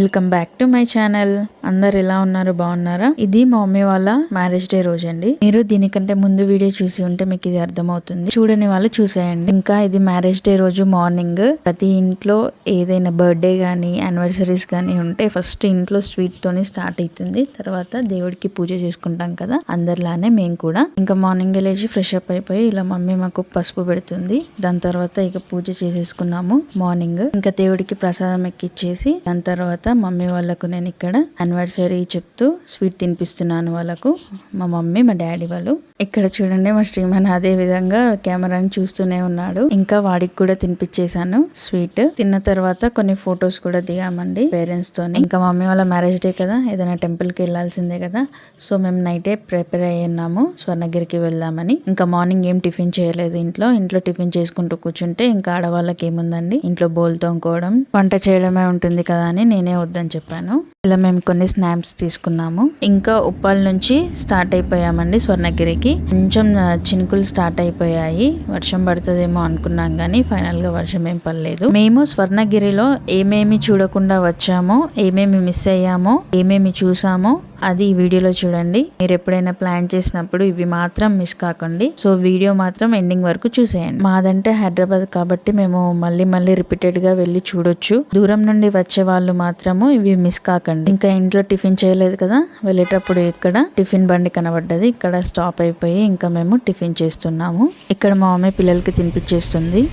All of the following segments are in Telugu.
Welcome back to my channel. అందరు ఎలా ఉన్నారు? బాగున్నారా? ఇది మా మమ్మీ వాళ్ళ మ్యారేజ్ డే రోజు అండి మీరు దీనికంటే ముందు వీడియో చూసి ఉంటే మీకు ఇది అర్థమవుతుంది. చూడని వాళ్ళు చూసేయండి. ఇంకా ఇది మ్యారేజ్ డే రోజు మార్నింగ్. ప్రతి ఇంట్లో ఏదైనా బర్త్డే కానీ యానివర్సరీస్ కానీ ఉంటే ఫస్ట్ ఇంట్లో స్వీట్ తోని స్టార్ట్ అవుతుంది తర్వాత దేవుడికి పూజ చేసుకుంటాం కదా అందరిలానే మేము కూడా. ఇంకా మార్నింగ్ లేచి ఫ్రెష్ అప్ అయిపోయి ఇలా మమ్మీ మాకు పసుపు పెడుతుంది. దాని తర్వాత ఇక పూజ చేసేసుకున్నాము మార్నింగ్. ఇంకా దేవుడికి ప్రసాదం ఎక్కిచ్చేసి దాని తర్వాత మమ్మీ వాళ్ళకు నేను ఇక్కడ అనివర్సరీ చెప్తూ స్వీట్ తినిపిస్తున్నాను వాళ్ళకు. మా మమ్మీ మా డాడీ వాళ్ళు. ఇక్కడ చూడండి మా శ్రీమన్ అదే విధంగా కెమెరాని చూస్తూనే ఉన్నాడు. ఇంకా వాడికి కూడా తినిపించేశాను స్వీట్ తిన్న తర్వాత కొన్ని ఫొటోస్ కూడా దిగామండి పేరెంట్స్ తోని. ఇంకా మమ్మీ వాళ్ళ మ్యారేజ్ డే కదా ఏదైనా టెంపుల్కి వెళ్ళాల్సిందే కదా. సో మేము నైటే ప్రిపేర్ అయ్యి ఉన్నాము స్వర్ణగిరికి వెళ్దామని. ఇంకా మార్నింగ్ ఏం టిఫిన్ చేయలేదు ఇంట్లో. ఇంట్లో టిఫిన్ చేసుకుంటూ కూర్చుంటే ఇంకా ఆడవాళ్ళకి ఏముందండి ఇంట్లో బోల్ తోముకోవడం వంట చేయడమే ఉంటుంది కదా అని నేనే వద్దని చెప్పాను. ఇలా మేము కొన్ని స్నాప్స్ తీసుకున్నాము. ఇంకా ఉప్పాల నుంచి స్టార్ట్ అయిపోయామండి స్వర్ణగిరికి. కొంచెం చినుకులు స్టార్ట్ అయిపోయాయి. వర్షం పడుతుందేమో అనుకున్నాం కానీ ఫైనల్గా వర్షం ఏం పడలేదు. మేము స్వర్ణగిరిలో ఏమేమి చూడకుండా వచ్చామో ఏమేమి మిస్ అయ్యామో ఏమేమి చూసామో అది ఈ వీడియోలో చూడండి. మీరు ఎప్పుడైనా ప్లాన్ చేసినప్పుడు ఇవి మాత్రం మిస్ కాకండి. సో వీడియో మాత్రం ఎండింగ్ వరకు చూసేయండి. మాదంటే హైదరాబాద్ కాబట్టి మేము మళ్ళీ మళ్ళీ రిపీటెడ్గా వెళ్ళి చూడొచ్చు. దూరం నుండి వచ్చే వాళ్ళు మాత్రము ఇవి మిస్ కాకండి. ఇంకా ఇంట్లో టిఫిన్ చేయలేదు కదా? వెళ్ళేటప్పుడు ఇక్కడ టిఫిన్ బండి కనబడ్డది. ఇక్కడ స్టాప్ అయిపోయి ఇంకా మేము టిఫిన్ చేస్తున్నాము. ఇక్కడ మా మమ్మీ పిల్లలకి తినిపించేస్తుంది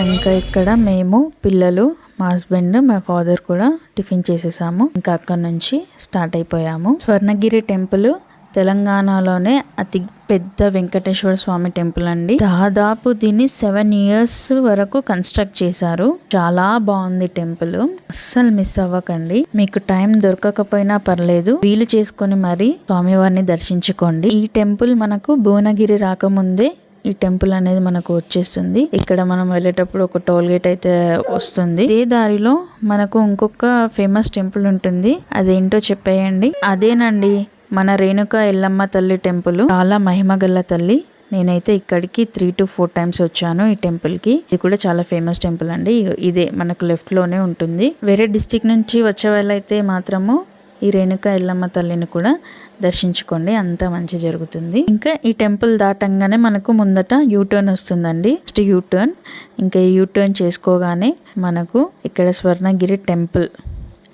ఇంకా ఇక్కడ మేము పిల్లలు మా హస్బెండ్ మా ఫాదర్ కూడా టిఫిన్ చేసేసాము. ఇంకా అక్కడ నుంచి స్టార్ట్ అయిపోయాము. స్వర్ణగిరి టెంపుల్ తెలంగాణలోనే అతి పెద్ద వెంకటేశ్వర స్వామి టెంపుల్ అండి. దాదాపు దీన్ని సెవెన్ ఇయర్స్ వరకు కన్స్ట్రక్ట్ చేశారు. చాలా బాగుంది టెంపుల్. అస్సలు మిస్ అవ్వకండి. మీకు టైం దొరకకపోయినా పర్లేదు. వీలు చేసుకొని మరి స్వామివారిని దర్శించుకోండి. ఈ టెంపుల్ మనకు భువనగిరి రాకముందే ఈ టెంపుల్ అనేది మనకు వచ్చేస్తుంది. ఇక్కడ మనం వెళ్ళేటప్పుడు ఒక టోల్ గేట్ అయితే వస్తుంది. ఇదే దారిలో మనకు ఇంకొక ఫేమస్ టెంపుల్ ఉంటుంది. అదేంటో చెప్పేయండి. అదేనండి మన రేణుక ఎల్లమ్మ తల్లి టెంపుల్. చాలా మహిమ గల్ల తల్లి. నేనైతే ఇక్కడికి త్రీ టు ఫోర్ టైమ్స్ వచ్చాను ఈ టెంపుల్కి ఇది కూడా చాలా ఫేమస్ టెంపుల్ అండి. ఇదే మనకు లెఫ్ట్లోనే ఉంటుంది. వేరే డిస్టిక్ నుంచి వచ్చే వాళ్ళైతే మాత్రము ఈ రేణుక ఎల్లమ్మ తల్లిని కూడా దర్శించుకోండి. అంతా మంచి జరుగుతుంది. ఇంకా ఈ టెంపుల్ దాటంగానే మనకు ముందట యూటర్న్ వస్తుందండి. First U turn. ఇంకా ఈ యూటర్న్ చేసుకోగానే మనకు ఇక్కడ స్వర్ణగిరి టెంపుల్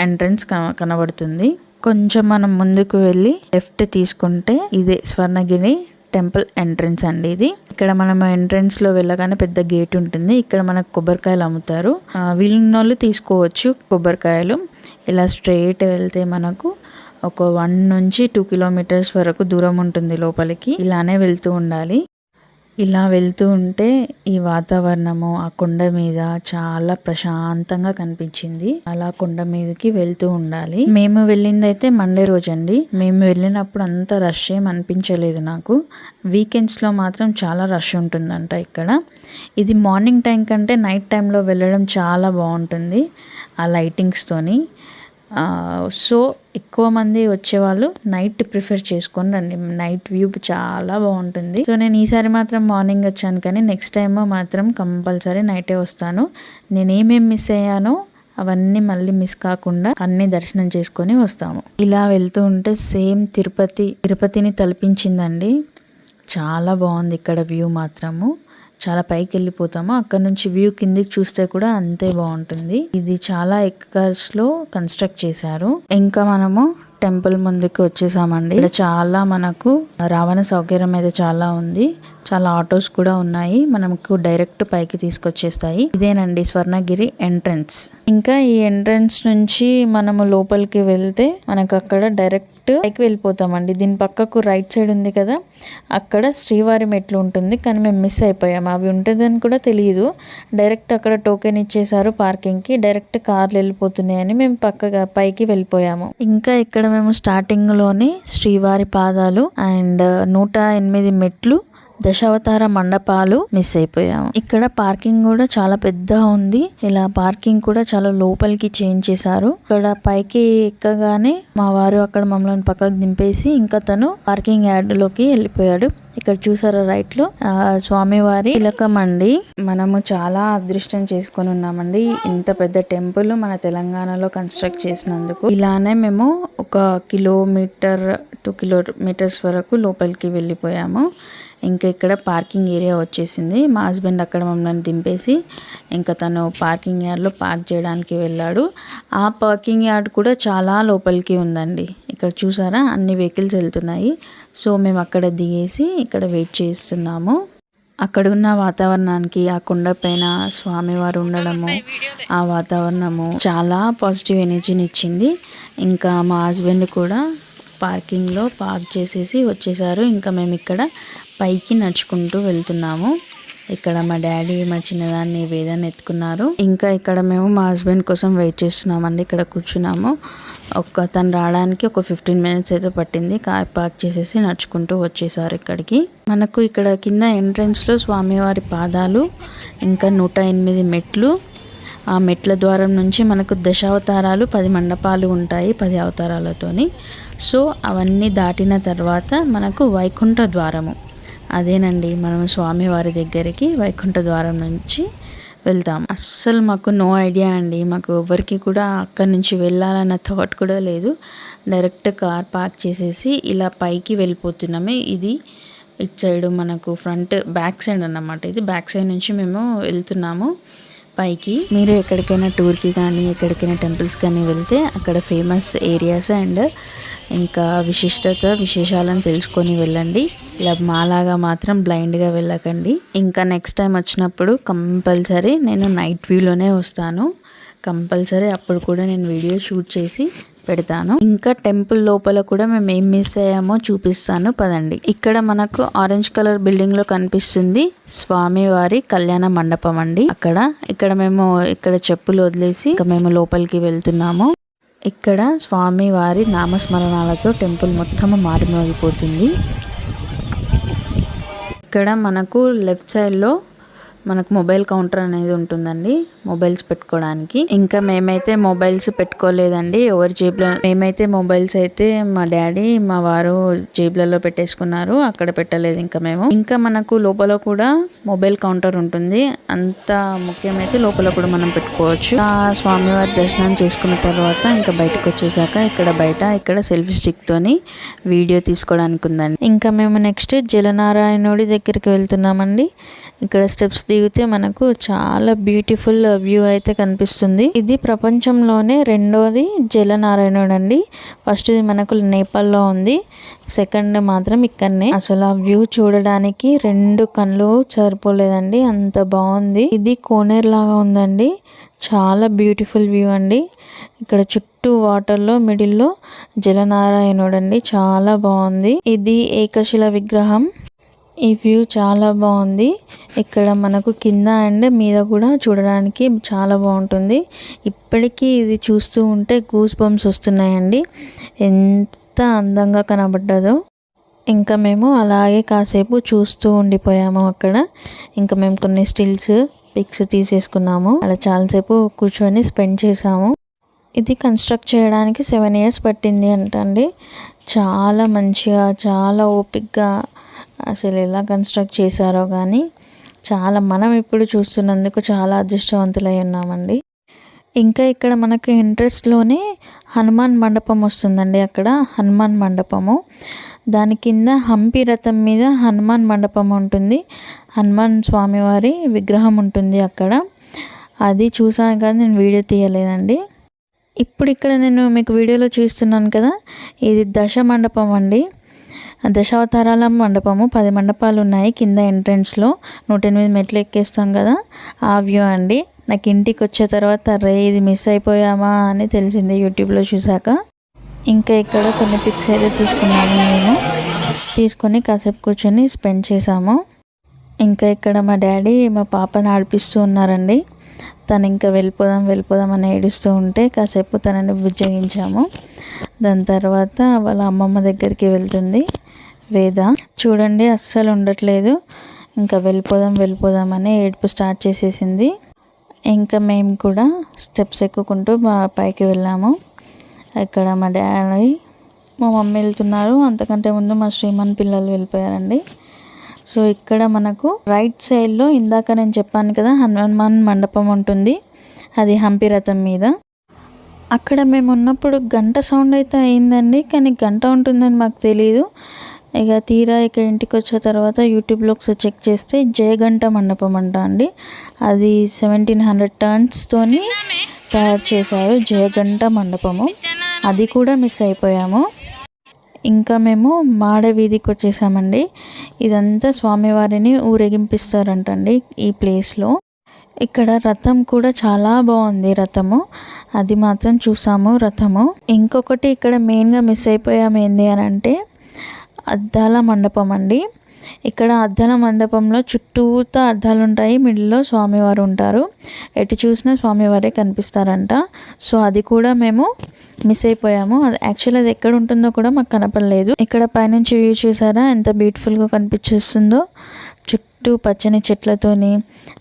ఎంట్రన్స్ కన- కనబడుతుంది. కొంచెం మనం ముందుకు వెళ్ళి లెఫ్ట్ తీసుకుంటే ఇదే స్వర్ణగిరి టెంపుల్ ఎంట్రన్స్ అండి ఇది. ఇక్కడ మనం ఎంట్రన్స్లో వెళ్ళగానే పెద్ద గేట్ ఉంటుంది. ఇక్కడ మనకు కొబ్బరికాయలు అమ్ముతారు. వీలున్న వాళ్ళు తీసుకోవచ్చు కొబ్బరికాయలు. ఇలా స్ట్రైట్ వెళ్తే మనకు ఒక వన్ నుంచి టూ కిలోమీటర్స్ వరకు దూరం ఉంటుంది లోపలికి. ఇలానే వెళ్తూ ఉండాలి. ఇలా వెళ్తూ ఉంటే ఈ వాతావరణము ఆ కొండ మీద చాలా ప్రశాంతంగా కనిపించింది. అలా కొండ మీదకి వెళ్తూ ఉండాలి. మేము వెళ్ళిందైతే మండే రోజు అండి మేము వెళ్ళినప్పుడు అంత రష్ ఏం అనిపించలేదు నాకు. వీకెండ్స్లో మాత్రం చాలా రష్ ఉంటుందంట ఇక్కడ. ఇది మార్నింగ్ టైం కంటే నైట్ టైంలో వెళ్ళడం చాలా బాగుంటుంది. ఆ లైటింగ్స్తోని సో ఎక్కువ మంది వచ్చేవాళ్ళు నైట్ ప్రిఫర్ చేసుకొని రండి. నైట్ వ్యూ చాలా బాగుంటుంది. సో నేను ఈసారి మాత్రం మార్నింగ్ వచ్చాను కానీ నెక్స్ట్ టైం మాత్రం కంపల్సరీ నైటే వస్తాను. నేను ఏమేమి మిస్ అయ్యానో అవన్నీ మళ్ళీ మిస్ కాకుండా అన్ని దర్శనం చేసుకొని వస్తాము. ఇలా వెళ్తూ ఉంటే సేమ్ తిరుపతి తిరుపతిని తలపించిందండి. చాలా బాగుంది ఇక్కడ వ్యూ మాత్రము. చాలా పైకి వెళ్ళిపోతాము. అక్కడ నుంచి వ్యూ కిందికి చూస్తే కూడా అంతే బాగుంటుంది. ఇది చాలా ఎక్కర్స్లో కన్స్ట్రక్ట్ చేశారు. ఇంకా మనము టెంపుల్ ముందుకు వచ్చేసామండి. ఇక్కడ చాలా మనకు రవాణా సౌకర్యం అయితే చాలా ఉంది. చాలా ఆటోస్ కూడా ఉన్నాయి. మనకు డైరెక్ట్ పైకి తీసుకొచ్చేస్తాయి. ఇదేనండి స్వర్ణగిరి ఎంట్రన్స్. ఇంకా ఈ ఎంట్రన్స్ నుంచి మనము లోపలికి వెళ్తే మనకు అక్కడ డైరెక్ట్ పైకి వెళ్ళిపోతామండి. దీని పక్కకు రైట్ సైడ్ ఉంది కదా అక్కడ శ్రీవారి మెట్లు ఉంటుంది. కానీ మేము మిస్ అయిపోయాము అవి ఉంటుందని కూడా తెలియదు డైరెక్ట్ అక్కడ టోకెన్ ఇచ్చేసారు పార్కింగ్కి. డైరెక్ట్ కార్లు వెళ్ళిపోతున్నాయని మేము పక్కగా పైకి వెళ్ళిపోయాము. ఇంకా ఇక్కడ మేము స్టార్టింగ్లోనే శ్రీవారి పాదాలు అండ్ నూట ఎనిమిది మెట్లు దశావతార మండపాలు మిస్ అయిపోయాము. ఇక్కడ పార్కింగ్ కూడా చాలా పెద్దగా ఉంది. ఇలా పార్కింగ్ కూడా చాలా లోపలికి చేంజ్ చేశారు. ఇక్కడ పైకి ఎక్కగానే మా వారు అక్కడ మమ్మల్ని పక్కకు దింపేసి ఇంకా తను పార్కింగ్ యార్డ్లోకి వెళ్ళిపోయాడు. ఇక్కడ చూసారా రైట్లో? స్వామివారి తిలకం అండి. మనము చాలా అదృష్టం చేసుకొని ఉన్నామండి. ఇంత పెద్ద టెంపుల్ మన తెలంగాణలో కన్స్ట్రక్ట్ చేసినందుకు. ఇలానే మేము ఒక కిలోమీటర్ టూ కిలోమీటర్స్ వరకు లోపలికి వెళ్ళిపోయాము. ఇంకా ఇక్కడ పార్కింగ్ ఏరియా వచ్చేసింది. మా హస్బెండ్ అక్కడ మమ్మల్ని దింపేసి ఇంకా తను పార్కింగ్ యార్డ్లో పార్క్ చేయడానికి వెళ్ళాడు. ఆ పార్కింగ్ యార్డ్ కూడా చాలా లోపలికి ఉందండి. ఇక్కడ చూసారా? అన్ని వెహికల్స్ వెళ్తున్నాయి. సో మేము అక్కడ దిగేసి ఇక్కడ వెయిట్ చేస్తున్నాము. అక్కడ ఉన్న వాతావరణానికి ఆ కొండ పైన స్వామివారు ఉండడము ఆ వాతావరణము చాలా పాజిటివ్ ఎనర్జీని ఇచ్చింది. ఇంకా మా హస్బెండ్ కూడా పార్కింగ్లో పార్క్ చేసేసి వచ్చేసారు. ఇంకా మేము ఇక్కడ పైకి నడుచుకుంటూ వెళ్తున్నాము. ఇక్కడ మా డాడీ మా చిన్నదాన్ని వేదాన్ని ఎత్తుకున్నారు. ఇంకా ఇక్కడ మేము మా హస్బెండ్ కోసం వెయిట్ చేస్తున్నామండి. ఇక్కడ కూర్చున్నాము. ఒక తను రావడానికి ఒక ఫిఫ్టీన్ మినిట్స్ అయితే పట్టింది. కార్ పార్క్ చేసేసి నడుచుకుంటూ వచ్చేసారు ఇక్కడికి. మనకు ఇక్కడ కింద ఎంట్రన్స్లో స్వామివారి పాదాలు ఇంకా నూట ఎనిమిది మెట్లు. ఆ మెట్ల ద్వారం నుంచి మనకు దశావతారాలు పది మండపాలు ఉంటాయి పది అవతారాలతోని. సో అవన్నీ దాటిన తర్వాత మనకు వైకుంఠ ద్వారము. అదేనండి మనం స్వామివారి దగ్గరికి వైకుంఠ ద్వారం నుంచి వెళ్తాం. అస్సలు మాకు నో ఐడియా అండి. మాకు ఎవరికి కూడా అక్కడి నుంచి వెళ్ళాలన్న థాట్ కూడా లేదు. డైరెక్ట్ కార్ పార్క్ చేసేసి ఇలా పైకి వెళ్ళిపోతున్నాము. ఇది ఇటు సైడ్ మనకు ఫ్రంట్ బ్యాక్ సైడ్ అన్నమాట. ఇది బ్యాక్ సైడ్ నుంచి మేము వెళ్తున్నాము పైకి. మీరు ఎక్కడికైనా టూర్కి కానీ ఎక్కడికైనా టెంపుల్స్ కానీ వెళ్తే అక్కడ ఫేమస్ ఏరియాస్ అండ్ ఇంకా విశిష్టత విశేషాలను తెలుసుకొని వెళ్ళండి. ఇలా మాలాగా మాత్రం బ్లైండ్గా వెళ్ళకండి. ఇంకా నెక్స్ట్ టైం వచ్చినప్పుడు కంపల్సరీ నేను నైట్ వ్యూలోనే వస్తాను. కంపల్సరీ అప్పుడు కూడా నేను వీడియో షూట్ చేసి పెడతాను. ఇంకా టెంపుల్ లోపల కూడా మేము ఏం మిస్ అయ్యామో చూపిస్తాను. పదండి. ఇక్కడ మనకు ఆరెంజ్ కలర్ బిల్డింగ్లో కనిపిస్తుంది స్వామివారి కళ్యాణ మండపం అండి. అక్కడ ఇక్కడ మేము ఇక్కడ చెప్పులు వదిలేసి ఇంకా మేము లోపలికి వెళ్తున్నాము. ఇక్కడ స్వామివారి నామస్మరణాలతో టెంపుల్ మొత్తం మారుమోగిపోతుంది. ఇక్కడ మనకు లెఫ్ట్ సైడ్లో మనకు మొబైల్ కౌంటర్ అనేది ఉంటుందండి. మొబైల్స్ పెట్టుకోవడానికి. ఇంకా మేమైతే మొబైల్స్ పెట్టుకోలేదండి. ఎవరి జేబులో మేమైతే మొబైల్స్ అయితే మా డాడీ మా వారు జేబులలో పెట్టేసుకున్నారు. అక్కడ పెట్టలేదు ఇంకా మేము. ఇంకా మనకు లోపల కూడా మొబైల్ కౌంటర్ ఉంటుంది. అంత ముఖ్యమైతే లోపల కూడా మనం పెట్టుకోవచ్చు. ఆ స్వామివారి దర్శనం చేసుకున్న తర్వాత ఇంకా బయటకు వచ్చేసాక ఇక్కడ బయట ఇక్కడ సెల్ఫీ స్టిక్ తోని వీడియో తీసుకోవడానికి ఉందండి. ఇంకా మేము నెక్స్ట్ జలనారాయణుడి దగ్గరికి వెళ్తున్నామండి. ఇక్కడ స్టెప్స్ దిగితే మనకు చాలా బ్యూటిఫుల్ వ్యూ అయితే కనిపిస్తుంది. ఇది ప్రపంచంలోనే రెండోది జలనారాయణుడు అండి. ఫస్ట్ ఇది మనకు నేపాల్లో ఉంది. సెకండ్ మాత్రం ఇక్కడనే. అసలు ఆ వ్యూ చూడడానికి రెండు కళ్ళు సరిపోలేదండి. అంత బాగుంది. ఇది కోనేరు లాగా ఉందండి. చాలా బ్యూటిఫుల్ వ్యూ అండి. ఇక్కడ చుట్టూ వాటర్లో మిడిల్లో జలనారాయణుడు అండి. చాలా బాగుంది. ఇది ఏకశిల విగ్రహం. ఈ వ్యూ చాలా బాగుంది. ఇక్కడ మనకు కింద అండ్ మీద కూడా చూడడానికి చాలా బాగుంటుంది. ఇప్పటికీ ఇది చూస్తూ ఉంటే గూస్ బంప్స్ వస్తున్నాయండి. ఎంత అందంగా కనబడ్డదో. ఇంకా మేము అలాగే కాసేపు చూస్తూ ఉండిపోయాము అక్కడ. ఇంకా మేము కొన్ని స్టిల్స్ పిక్స్ తీసేసుకున్నాము. అలా చాలాసేపు కూర్చొని స్పెండ్ చేసాము ఇది కన్స్ట్రక్ట్ చేయడానికి సెవెన్ ఇయర్స్ పట్టింది అంటండి. చాలా మంచిగా చాలా ఓపిక్గా అసలు ఎలా కన్స్ట్రక్ట్ చేశారో కానీ చాలా మనం ఇప్పుడు చూస్తున్నందుకు చాలా అదృష్టవంతులై ఉన్నామండి. ఇంకా ఇక్కడ మనకి ఇంట్రెస్ట్లోనే హనుమాన్ మండపం వస్తుందండి అక్కడ హనుమాన్ మండపము. దాని కింద హంపి రథం మీద హనుమాన్ మండపం ఉంటుంది. హనుమాన్ స్వామివారి విగ్రహం ఉంటుంది అక్కడ. అది చూసాను కానీ నేను వీడియో తీయలేదండి ఇప్పుడు ఇక్కడ నేను మీకు వీడియోలో చూస్తున్నాను కదా ఇది దశ మండపం అండి. దశావతారాల మండపము పది మండపాలు ఉన్నాయి. కింద ఎంట్రన్స్లో నూట ఎనిమిది మెట్లు ఎక్కేస్తాం కదా. ఆ వ్యూ అండి. నాకు ఇంటికి వచ్చే తర్వాత రే ఇది మిస్ అయిపోయామా అని తెలిసింది యూట్యూబ్లో చూసాక ఇంకా ఇక్కడ కొన్ని పిక్స్ అయితే తీసుకున్నాము నేను. తీసుకొని కాసేపు కూర్చొని స్పెండ్ చేసాము ఇంకా ఇక్కడ మా డాడీ మా పాపని ఆడిపిస్తూ ఉన్నారండి. తను ఇంకా వెళ్ళిపోదాం వెళ్ళిపోదాం అని ఏడుస్తూ ఉంటే కాసేపు తనని బుజ్జగించాము. దాని తర్వాత వాళ్ళ అమ్మమ్మ దగ్గరికి వెళ్తుంది. వేద చూడండి అస్సలు ఉండట్లేదు. ఇంకా వెళ్ళిపోదాం వెళ్ళిపోదాం అని ఏడుపు స్టార్ట్ చేసేసింది. ఇంకా మేము కూడా స్టెప్స్ ఎక్కుకుంటూ బా పైకి వెళ్ళాము. ఇక్కడ మా డాడీ మా మమ్మీ వెళ్తున్నారు. అంతకంటే ముందు మా శ్రీమాన్ పిల్లలు వెళ్ళిపోయారండి. సో ఇక్కడ మనకు రైట్ సైడ్లో ఇందాక నేను చెప్పాను కదా హనుమాన్ మండపం ఉంటుంది. అది హంపి రథం మీద. అక్కడ మేము ఉన్నప్పుడు గంట సౌండ్ అయితే అయిందండి కానీ గంట ఉంటుందని మాకు తెలియదు ఇక తీరా ఇక ఇంటికి వచ్చిన తర్వాత యూట్యూబ్లో ఒకసారి చెక్ చేస్తే జయగంట మండపం అంట అండి. అది సెవెంటీన్ హండ్రెడ్ టర్న్స్తోని తయారు చేశారు జయగంట మండపము. అది కూడా మిస్ అయిపోయాము. ఇంకా మేము మాడవీధికి వచ్చేసామండి. ఇదంతా స్వామివారిని ఊరేగింపిస్తారంటండి ఈ ప్లేస్లో. ఇక్కడ రథం కూడా చాలా బాగుంది రథము. అది మాత్రం చూసాము రథము. ఇంకొకటి ఇక్కడ మెయిన్గా మిస్ అయిపోయాము ఏంది అని అంటే అద్దాల మండపం అండి. ఇక్కడ అద్దాల మండపంలో చుట్టూతా అద్దాలు ఉంటాయి మిడిల్లో స్వామివారు ఉంటారు. ఎటు చూసినా స్వామివారే కనిపిస్తారంట. సో అది కూడా మేము మిస్ అయిపోయాము. అది యాక్చువల్లీ అది ఎక్కడ ఉంటుందో కూడా మాకు కనపడలేదు. ఇక్కడ పైనుంచి వ్యూ చూసారా? ఎంత బ్యూటిఫుల్గా కనిపించేస్తుందో. చుట్టూ పచ్చని చెట్లతోని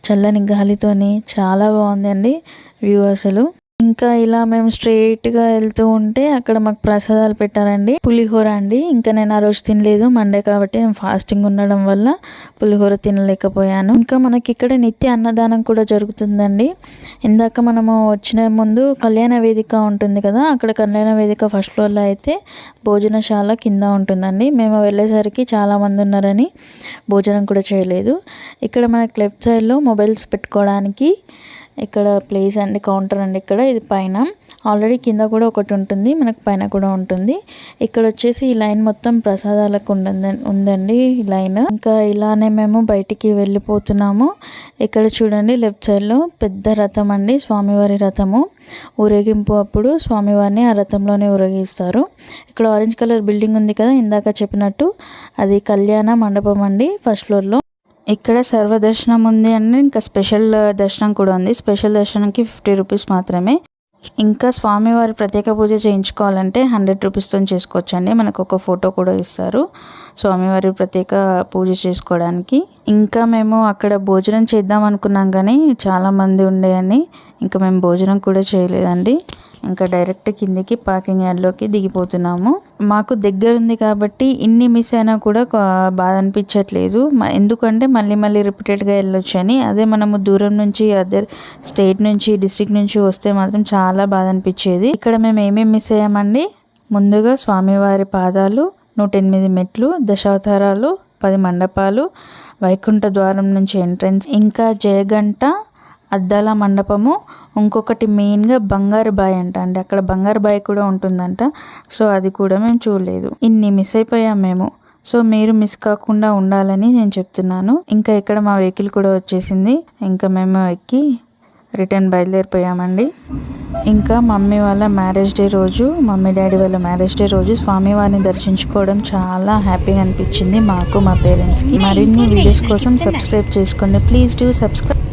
చల్లని గాలితోని చాలా బాగుందండి వ్యూ అసలు. ఇంకా ఇలా మేము స్ట్రైట్గా వెళ్తూ ఉంటే అక్కడ మాకు ప్రసాదాలు పెట్టారండి. పులిహోర అండి. ఇంకా నేను ఆ రోజు తినలేదు. మండే కాబట్టి నేను ఫాస్టింగ్ ఉండడం వల్ల పులిహోర తినలేకపోయాను. ఇంకా మనకి ఇక్కడ నిత్య అన్నదానం కూడా జరుగుతుందండి. ఇందాక మనము వచ్చిన ముందు కళ్యాణ వేదిక ఉంటుంది కదా అక్కడ కళ్యాణ వేదిక ఫస్ట్ ఫ్లోర్లో అయితే భోజనశాల కింద ఉంటుందండి. మేము వెళ్ళేసరికి చాలామంది ఉన్నారని భోజనం కూడా చేయలేదు. ఇక్కడ మనకి లెఫ్ట్ సైడ్లో మొబైల్స్ పెట్టుకోవడానికి ఇక్కడ ప్లేస్ అండి కౌంటర్ అండి ఇక్కడ. ఇది పైన. ఆల్రెడీ కింద కూడా ఒకటి ఉంటుంది మనకు పైన కూడా ఉంటుంది. ఇక్కడ వచ్చేసి ఈ లైన్ మొత్తం ప్రసాదాలకు ఉందండి ఈ లైన్. ఇంకా ఇలానే మేము బయటికి వెళ్ళిపోతున్నాము. ఇక్కడ చూడండి లెఫ్ట్ సైడ్లో పెద్ద రథం అండి స్వామివారి రథము. ఊరేగింపు అప్పుడు స్వామివారిని ఆ రథంలోనే ఊరేగిస్తారు. ఇక్కడ ఆరెంజ్ కలర్ బిల్డింగ్ ఉంది కదా ఇందాక చెప్పినట్టు. అది కళ్యాణ మండపం అండి ఫస్ట్ ఫ్లోర్లో ఇక్కడ సర్వదర్శనం ఉంది అండి ఇంకా స్పెషల్ దర్శనం కూడా ఉంది. స్పెషల్ దర్శనంకి ఫిఫ్టీ రూపీస్ మాత్రమే. ఇంకా స్వామివారి ప్రత్యేక పూజ చేయించుకోవాలంటే హండ్రెడ్ రూపీస్తో చేసుకోవచ్చండి. మనకు ఒక ఫోటో కూడా ఇస్తారు. స్వామివారి ప్రత్యేక పూజ చేసుకోవడానికి. ఇంకా మేము అక్కడ భోజనం చేద్దాం అనుకున్నాం కానీ చాలామంది ఉండేయని ఇంకా మేము భోజనం కూడా చేయలేదండి. ఇంకా డైరెక్ట్ కిందికి పార్కింగ్ యార్డ్లోకి దిగిపోతున్నాము. మాకు దగ్గర ఉంది కాబట్టి ఇన్ని మిస్ అయినా కూడా బాధ అనిపించట్లేదు. ఎందుకంటే మళ్ళీ మళ్ళీ రిపీటెడ్గా వెళ్ళొచ్చు అని. అదే మనము దూరం నుంచి అదర్ స్టేట్ నుంచి డిస్ట్రిక్ట్ నుంచి వస్తే మాత్రం చాలా బాధ అనిపించేది. ఇక్కడ మేము ఏమేమి మిస్ అయ్యామండి? ముందుగా స్వామివారి పాదాలు నూట ఎనిమిది మెట్లు దశావతారాలు పది మండపాలు వైకుంఠ ద్వారం నుంచి ఎంట్రన్స్ ఇంకా జయగంట అద్దాల మండపము ఇంకొకటి మెయిన్గా బంగారు బాయ్ అంట. అండి అక్కడ బంగారు బాయ్ కూడా ఉంటుందంట. సో అది కూడా మేము చూడలేదు. ఇన్ని మిస్ అయిపోయాం మేము. సో మీరు మిస్ కాకుండా ఉండాలని నేను చెప్తున్నాను. ఇంకా ఇక్కడ మా వెహికల్ కూడా వచ్చేసింది. ఇంకా మేము ఎక్కి రిటర్న్ బయలుదేరిపోయామండి. ఇంకా మమ్మీ వాళ్ళ మ్యారేజ్ డే రోజు మమ్మీ డాడీ వాళ్ళ మ్యారేజ్ డే రోజు స్వామివారిని దర్శించుకోవడం చాలా హ్యాపీగా అనిపించింది మాకు మా పేరెంట్స్కి. మరిన్ని వీడియోస్ కోసం సబ్స్క్రైబ్ చేసుకోండి. Please do subscribe.